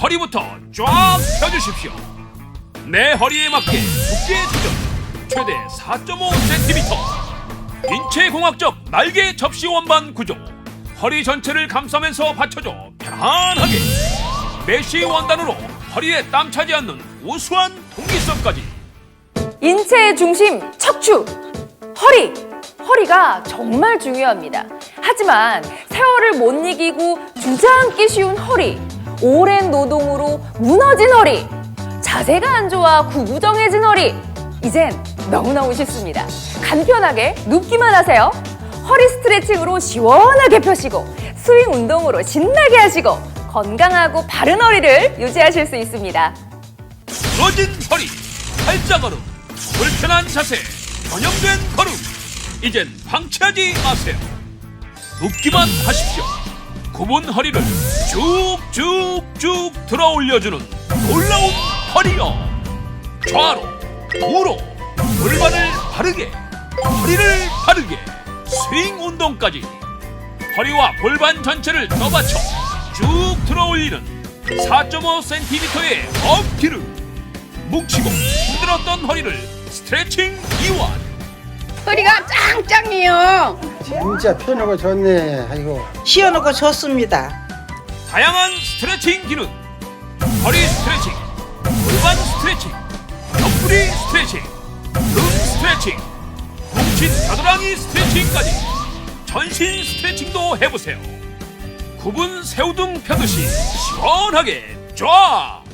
허리부터 쫙 펴주십시오. 내 허리에 맞게 두께 조절 최대 4.5cm 인체공학적 날개 접시 원반 구조 허리 전체를 감싸면서 받쳐줘 편안하게. 메쉬 원단으로 허리에 땀 차지 않는 우수한 통기성까지. 인체의 중심 척추. 허리. 허리가 정말 중요합니다. 하지만 세월을 못 이기고 주저앉기 쉬운 허리 오랜 노동으로 무너진 허리 자세가 안 좋아 구부정해진 허리 이젠 너무너무 쉽습니다. 간편하게 눕기만 하세요. 허리 스트레칭으로 시원하게 펴시고 스윙 운동으로 신나게 하시고 건강하고 바른 허리를 유지하실 수 있습니다. 부러진 허리 팔자 걸음 불편한 자세 변형된 걸음 이젠 방치하지 마세요 눕기만 하십시오 굽은 허리를 쭉쭉쭉 들어 올려주는 놀라운 허리요 좌로 우로 골반을 바르게 허리를 바르게 스윙 운동까지 허리와 골반 전체를 더 받쳐 쭉 들어 올리는 4.5cm의 어필을 뭉치고 힘들었던 허리를 스트레칭 이완 허리가 짱짱해요. 진짜 편하고 좋네. 아이고. 시원하고 좋습니다. 다양한 스트레칭 기능 허리 스트레칭 골반 스트레칭 옆구리 스트레칭 등 스트레칭 뭉친 겨드랑이 스트레칭까지 전신 스트레칭도 해보세요 굽은 새우등 펴듯이 시원하게 쫙!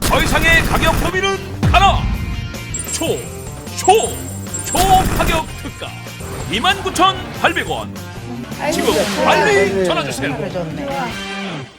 더 이상의 가격 범위는 가라! 초, 초, 초가격 특가. 29,800원. 지금 빨리 전화주세요. 좋네.